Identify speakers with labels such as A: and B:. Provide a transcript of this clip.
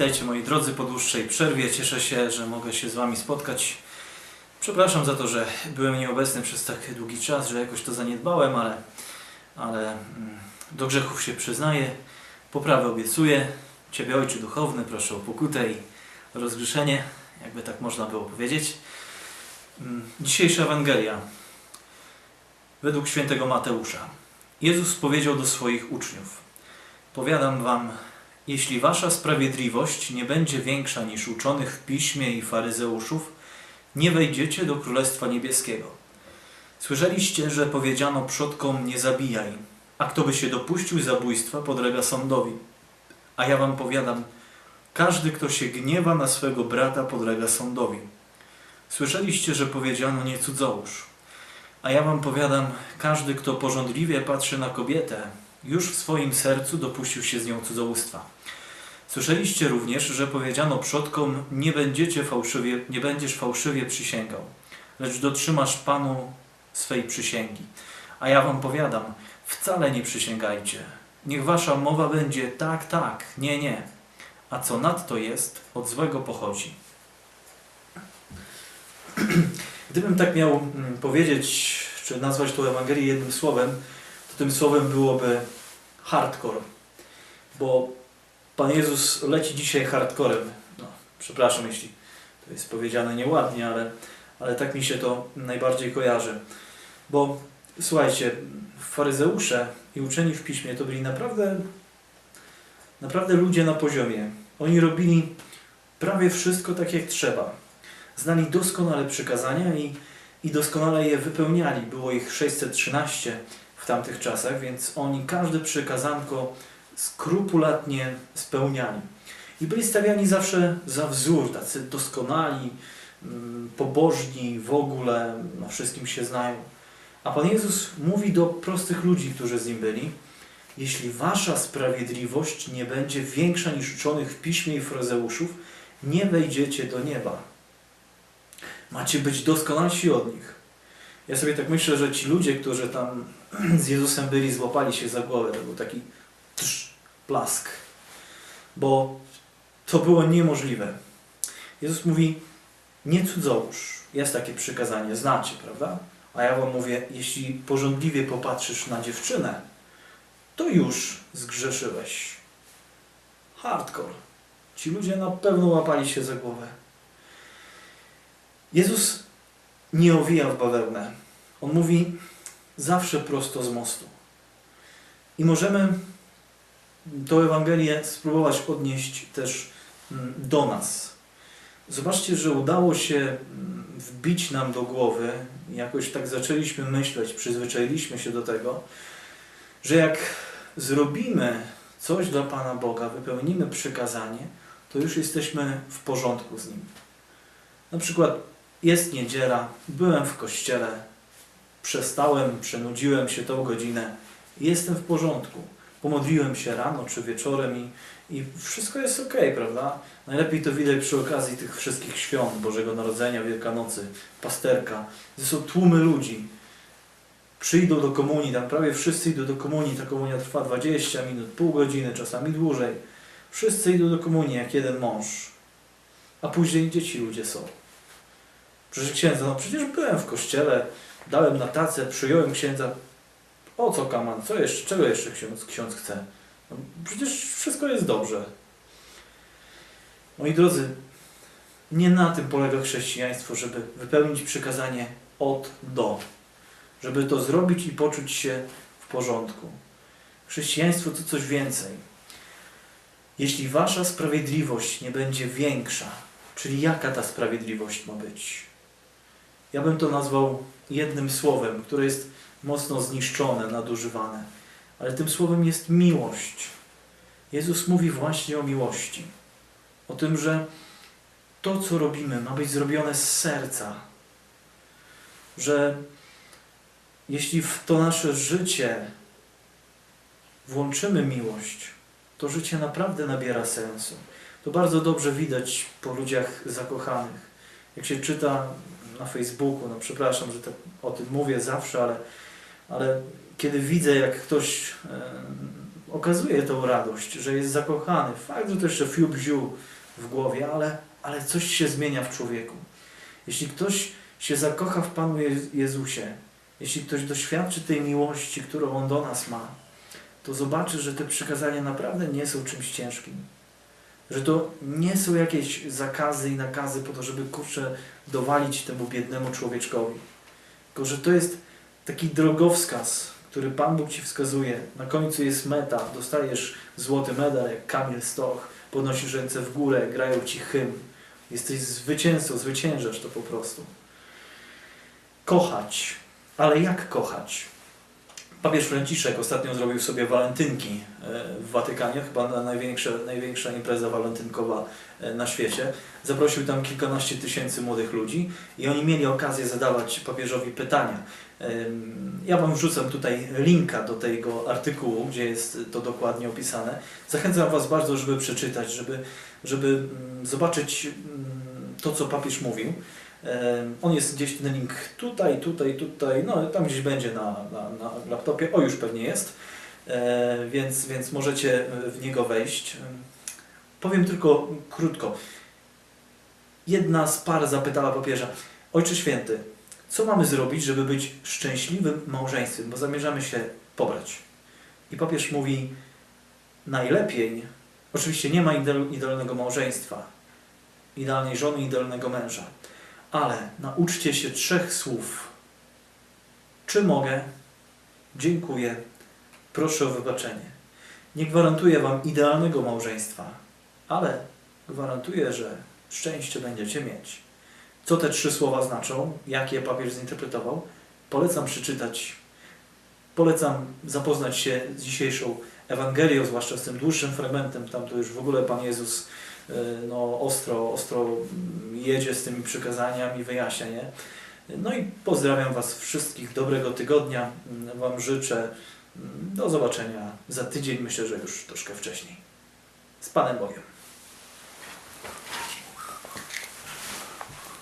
A: Witajcie moi drodzy po dłuższej przerwie. Cieszę się, że mogę się z Wami spotkać. Przepraszam za to, że byłem nieobecny przez tak długi czas, że jakoś to zaniedbałem, ale, ale mm, do grzechów się przyznaję. Poprawę obiecuję. Ciebie Ojcze Duchowny, proszę o pokutę i rozgrzeszenie, jakby tak można było powiedzieć. Mm, Dzisiejsza Ewangelia według świętego Mateusza. Jezus powiedział do swoich uczniów: Powiadam wam, jeśli wasza sprawiedliwość nie będzie większa niż uczonych w piśmie i faryzeuszów, nie wejdziecie do Królestwa Niebieskiego. Słyszeliście, że powiedziano przodkom nie zabijaj, a kto by się dopuścił zabójstwa, podlega sądowi. A ja wam powiadam, każdy, kto się gniewa na swego brata, podlega sądowi. Słyszeliście, że powiedziano nie cudzołóż. A ja wam powiadam, każdy, kto porządliwie patrzy na kobietę, już w swoim sercu dopuścił się z nią cudzołóstwa. Słyszeliście również, że powiedziano przodkom, nie będziecie fałszywie, nie będziesz fałszywie przysięgał, lecz dotrzymasz Panu swej przysięgi. A ja wam powiadam, wcale nie przysięgajcie. Niech wasza mowa będzie tak, tak, nie, nie. A co nadto jest, od złego pochodzi. Gdybym tak miał mm, powiedzieć, czy nazwać tą Ewangelię jednym słowem, tym słowem byłoby hardcore. Bo Pan Jezus leci dzisiaj hardcorem. No, przepraszam, jeśli to jest powiedziane nieładnie, ale, ale tak mi się to najbardziej kojarzy. Bo słuchajcie, faryzeusze i uczeni w piśmie to byli naprawdę, naprawdę ludzie na poziomie. Oni robili prawie wszystko tak jak trzeba. Znali doskonale przykazania i, i doskonale je wypełniali. Było ich 613 w tamtych czasach, więc oni każde przykazanko skrupulatnie spełniali. I byli stawiani zawsze za wzór, tacy doskonali, mm, pobożni, w ogóle na wszystkim się znają. A Pan Jezus mówi do prostych ludzi, którzy z Nim byli, jeśli wasza sprawiedliwość nie będzie większa niż uczonych w piśmie i fryzeuszów, nie wejdziecie do nieba. Macie być doskonalsi od nich. Ja sobie tak myślę, że ci ludzie, którzy tam z Jezusem byli, złapali się za głowę. To był taki trz, plask. Bo to było niemożliwe. Jezus mówi, nie cudzołóż. Jest takie przykazanie, znacie, prawda? A ja wam mówię, jeśli porządliwie popatrzysz na dziewczynę, to już zgrzeszyłeś. Hardcore. Ci ludzie na pewno łapali się za głowę. Jezus nie owija w bawełnę. On mówi zawsze prosto z mostu. I możemy tę Ewangelię spróbować odnieść też mm, do nas. Zobaczcie, że udało się mm, wbić nam do głowy, jakoś tak zaczęliśmy myśleć, przyzwyczailiśmy się do tego, że jak zrobimy coś dla Pana Boga, wypełnimy przykazanie, to już jesteśmy w porządku z Nim. Na przykład jest niedziela, byłem w kościele, przestałem, przenudziłem się tą godzinę jestem w porządku. Pomodliłem się rano czy wieczorem i, i wszystko jest ok, prawda? Najlepiej to widać przy okazji tych wszystkich świąt Bożego Narodzenia, Wielkanocy, Pasterka. To są tłumy ludzi. Przyjdą do komunii, tam prawie wszyscy idą do komunii. Ta komunia trwa 20 minut, pół godziny, czasami dłużej. Wszyscy idą do komunii jak jeden mąż. A później gdzie ci ludzie są? Proszę księdza, no przecież byłem w kościele, dałem na tacę, przyjąłem księdza. O co kaman? Co jeszcze? Czego jeszcze ksiądz, ksiądz chce? No, przecież wszystko jest dobrze. Moi drodzy, nie na tym polega chrześcijaństwo, żeby wypełnić przykazanie od do. Żeby to zrobić i poczuć się w porządku. Chrześcijaństwo to coś więcej. Jeśli wasza sprawiedliwość nie będzie większa, czyli jaka ta sprawiedliwość ma być? Ja bym to nazwał jednym słowem, które jest mocno zniszczone, nadużywane. Ale tym słowem jest miłość. Jezus mówi właśnie o miłości. O tym, że to, co robimy, ma być zrobione z serca. Że jeśli w to nasze życie włączymy miłość, to życie naprawdę nabiera sensu. To bardzo dobrze widać po ludziach zakochanych. Jak się czyta na Facebooku, no przepraszam, że tak o tym mówię zawsze, ale, ale kiedy widzę, jak ktoś e, okazuje tą radość, że jest zakochany. Fakt, że to jeszcze fiu w głowie, ale, ale coś się zmienia w człowieku. Jeśli ktoś się zakocha w Panu Je- Jezusie, jeśli ktoś doświadczy tej miłości, którą On do nas ma, to zobaczy, że te przykazania naprawdę nie są czymś ciężkim. Że to nie są jakieś zakazy i nakazy po to, żeby kurczę dowalić temu biednemu człowieczkowi. Tylko, że to jest taki drogowskaz, który Pan Bóg Ci wskazuje. Na końcu jest meta, dostajesz złoty medal jak Kamil Stoch, podnosisz ręce w górę, grają Ci hymn. Jesteś zwycięzcą, zwyciężasz to po prostu. Kochać. Ale jak kochać? Papież Franciszek ostatnio zrobił sobie walentynki e, w Watykanie, chyba na największa, największa impreza walentynkowa e, na świecie. Zaprosił tam kilkanaście tysięcy młodych ludzi i oni mieli okazję zadawać papieżowi pytania. Ja Wam wrzucam tutaj linka do tego artykułu, gdzie jest to dokładnie opisane. Zachęcam Was bardzo, żeby przeczytać, żeby, żeby mm, zobaczyć mm, to, co papież mówił. On jest gdzieś ten link tutaj, tutaj, tutaj, no tam gdzieś będzie na, na, na laptopie, o już pewnie jest, E, więc, więc możecie w niego wejść. Em, Powiem tylko krótko. Jedna z par zapytała papieża, Ojcze Święty, co mamy zrobić, żeby być szczęśliwym małżeństwem, bo zamierzamy się pobrać. I papież mówi, najlepiej, oczywiście nie ma ideal- idealnego małżeństwa, idealnej żony, idealnego męża, ale nauczcie się trzech słów. Czy mogę? Dziękuję. Proszę o wybaczenie. Nie gwarantuję Wam idealnego małżeństwa, ale gwarantuję, że szczęście będziecie mieć. Co te trzy słowa znaczą, jak je papież zinterpretował, polecam przeczytać. Polecam zapoznać się z dzisiejszą Ewangelią, zwłaszcza z tym dłuższym fragmentem. Tam to już w ogóle Pan Jezus no, ostro, ostro jedzie z tymi przykazaniami, wyjaśnia je. No i pozdrawiam Was wszystkich, dobrego tygodnia Wam życzę. Do zobaczenia za tydzień, myślę, że już troszkę wcześniej. Z Panem Bogiem.